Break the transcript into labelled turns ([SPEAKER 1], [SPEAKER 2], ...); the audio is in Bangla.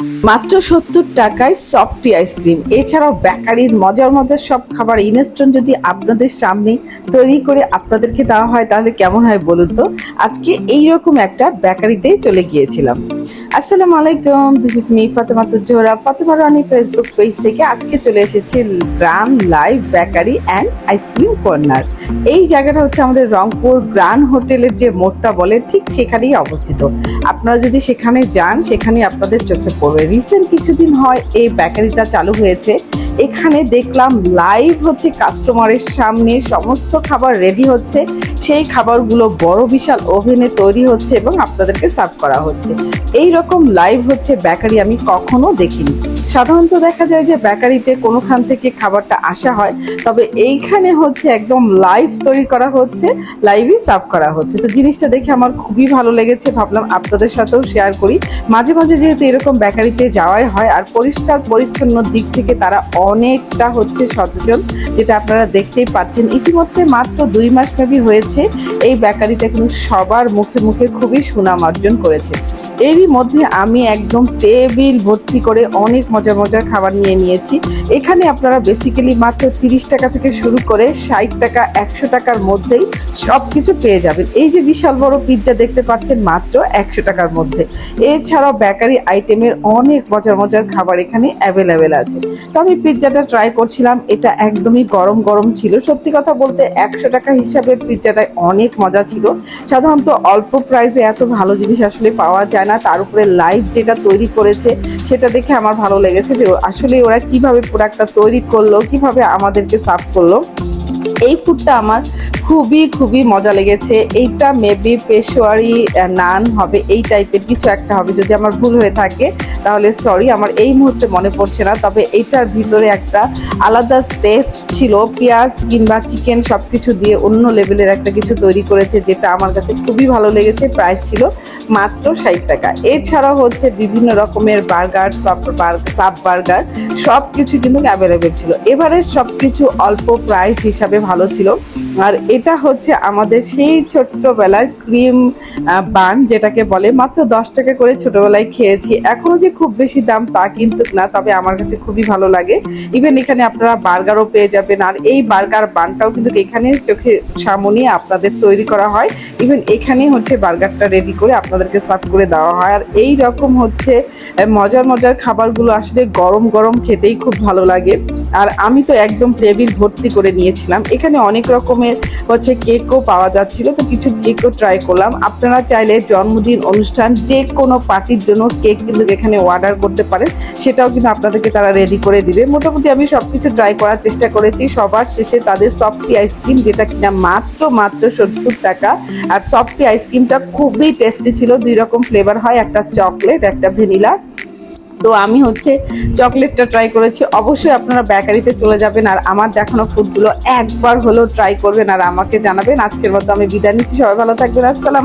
[SPEAKER 1] মাত্র সত্তর টাকায় সফটি আইসক্রিম এছাড়াও বেকারির মজার মজার সব খাবার ইনস্টন যদি আপনাদের সামনে তৈরি করে আপনাদেরকে দেওয়া হয়, তাহলে কেমন হয় বলুন তো? আজকে এইরকম একটা বেকারিতে চলে গিয়েছিলাম। আসসালামু আলাইকুম this is me Fatema Tujohra Fatema Rani Facebook page থেকে আজকে চলে এসেছি গ্রাম live bakery and ice cream corner এই জায়গাটা হচ্ছে আমাদের রংপুর গ্রান হোটেলের যে মোড়টা বলে, ঠিক সেখানেই অবস্থিত। আপনারা যদি সেখানে যান সেখানে আপনাদের চোখে পড়বে। রিসেন্ট কিছুদিন হয় এই বেকারিটা চালু হয়েছে। এখানে দেখলাম লাইভ হচ্ছে কাস্টমারের সামনে, সমস্ত খাবার রেডি হচ্ছে। সেই খাবারগুলো বড় বিশাল ওভেনে তৈরি হচ্ছে এবং আপনাদেরকে সার্ভ করা হচ্ছে। এই রকম লাইভ হচ্ছে বেকারি আমি কখনো দেখিনি। সাধারণত দেখা যায় যে বেকারিতে কোনোখান থেকে খাবারটা আসা হয়, তবে এইখানে হচ্ছে একদম লাইভ তৈরি করা হচ্ছে লাইভই সার্ভ করা হচ্ছে। তো জিনিসটা দেখে আমার খুবই ভালো লেগেছে, ভাবলাম আপনাদের সাথেও শেয়ার করি। মাঝে মাঝে যেহেতু এরকম বেকারিতে যাওয়াই হয়, আর পরিষ্কার পরিচ্ছন্ন দিক থেকে তারা অনেকটা হচ্ছে সচেতন, যেটা আপনারা দেখতেই পাচ্ছেন। ইতিমধ্যে মাত্র দুই মাস মেবি হয়েছে, এই বেকারিটা কিন্তু সবার মুখে মুখে খুবই সুনাম অর্জন করেছে। এরই মধ্যে আমি একদম টেবিল ভর্তি করে অনেক মজার মজার খাবার নিয়ে নিয়েছি। এখানে আপনারা বেসিক্যালি মাত্র তিরিশ টাকা থেকে শুরু করে ষাট টাকা, একশো টাকার মধ্যেই সব কিছু পেয়ে যাবেন। এই যে বিশাল বড় পিৎজা দেখতে পাচ্ছেন মাত্র একশো টাকার মধ্যে। এছাড়াও বেকারি আইটেমের অনেক মজার মজার খাবার এখানে অ্যাভেলেবেল আছে। তো আমি পিৎজাটা ট্রাই করছিলাম, এটা একদমই গরম গরম ছিল। সত্যি কথা বলতে একশো টাকা হিসাবে পিৎজাটা অনেক মজা ছিল। সাধারণত অল্প প্রাইসে এত ভালো জিনিস আসলে পাওয়া যায় না। তার উপরে লাইভ যেটা তৈরি করেছে, সেটা দেখে আমার ভালো লেগেছে যে আসলে ওরা কীভাবে প্রোডাক্টটা তৈরি করল, কীভাবে আমাদেরকে সার্ভ করল। এই ফুডটা আমার খুবই খুবই মজা লেগেছে। এইটা মেবি পেশোয়ারি নান হবে, এই টাইপের কিছু একটা হবে। যদি আমার ভুল হয়ে থাকে, তাহলে সরি আমার এই মুহূর্তে মনে পড়ছে না। তবে এইটার ভিতরে একটা আলাদা টেস্ট ছিল। পেঁয়াজ কিংবা চিকেন সব কিছু দিয়ে অন্য লেভেলের একটা কিছু তৈরি করেছে, যেটা আমার কাছে খুবই ভালো লেগেছে। প্রাইস ছিল মাত্র ষাট টাকা। এছাড়াও হচ্ছে বিভিন্ন রকমের বার্গার সফট সাব বার্গার সব কিছু কিন্তু অ্যাভেলেবেল ছিল। এবারে সব কিছু অল্প প্রাইস হিসাবে ভালো ছিল। আর এটা হচ্ছে আমাদের সেই ছোট্টবেলার ক্রিম বান যেটাকে বলে। মাত্র দশ টাকা করে ছোটবেলায় খেয়েছি। এখনও যে খুব বেশি দাম তা কিন্তু না, তবে আমার কাছে খুবই ভালো লাগে। ইভেন এখানে আপনারা বার্গারও পেয়ে যাবেন। আর এই বার্গার বানটাও কিন্তু এখানে চোখে সামনে আপনাদের তৈরি করা হয়। ইভেন এখানে হচ্ছে বার্গারটা রেডি করে আপনাদেরকে সার্ভ করে দেওয়া হয়। আর এই রকম হচ্ছে মজার মজার খাবারগুলো আসলে গরম গরম খেতেই খুব ভালো লাগে। আর আমি তো একদম টেবিল ভর্তি করে নিয়েছিলাম। এখানে অনেক রকমের হচ্ছে কেকও পাওয়া যাচ্ছিল। তো কিছু কেকও ট্রাই করলাম। আপনারা চাইলে জন্মদিন অনুষ্ঠান যে কোনো পার্টির জন্য কেক কিন্তু এখানে অর্ডার করতে পারেন। সেটাও কিন্তু আপনাদেরকে তারা রেডি করে দিবে। মোটামুটি আমি সব কিছু ট্রাই করার চেষ্টা করেছি। সবার শেষে তাদের সফটি আইসক্রিম যেটা কিনা মাত্র মাত্র সত্তর টাকা। আর সফটি আইসক্রিমটা খুবই টেস্টি ছিল। দুই রকম ফ্লেভার হয়। একটা চকলেট একটা ভ্যানিলা তো আমি হচ্ছে চকলেটটা ট্রাই করেছি। অবশ্যই আপনারা বেকারিতে চলে যাবেন আর আমার দেখানো ফুডগুলো একবার হলেও ট্রাই করবেন আর আমাকে জানাবেন। আজকের মতো আমি বিদায় নিচ্ছি। সবাই ভালো থাকবেন। আসসালাম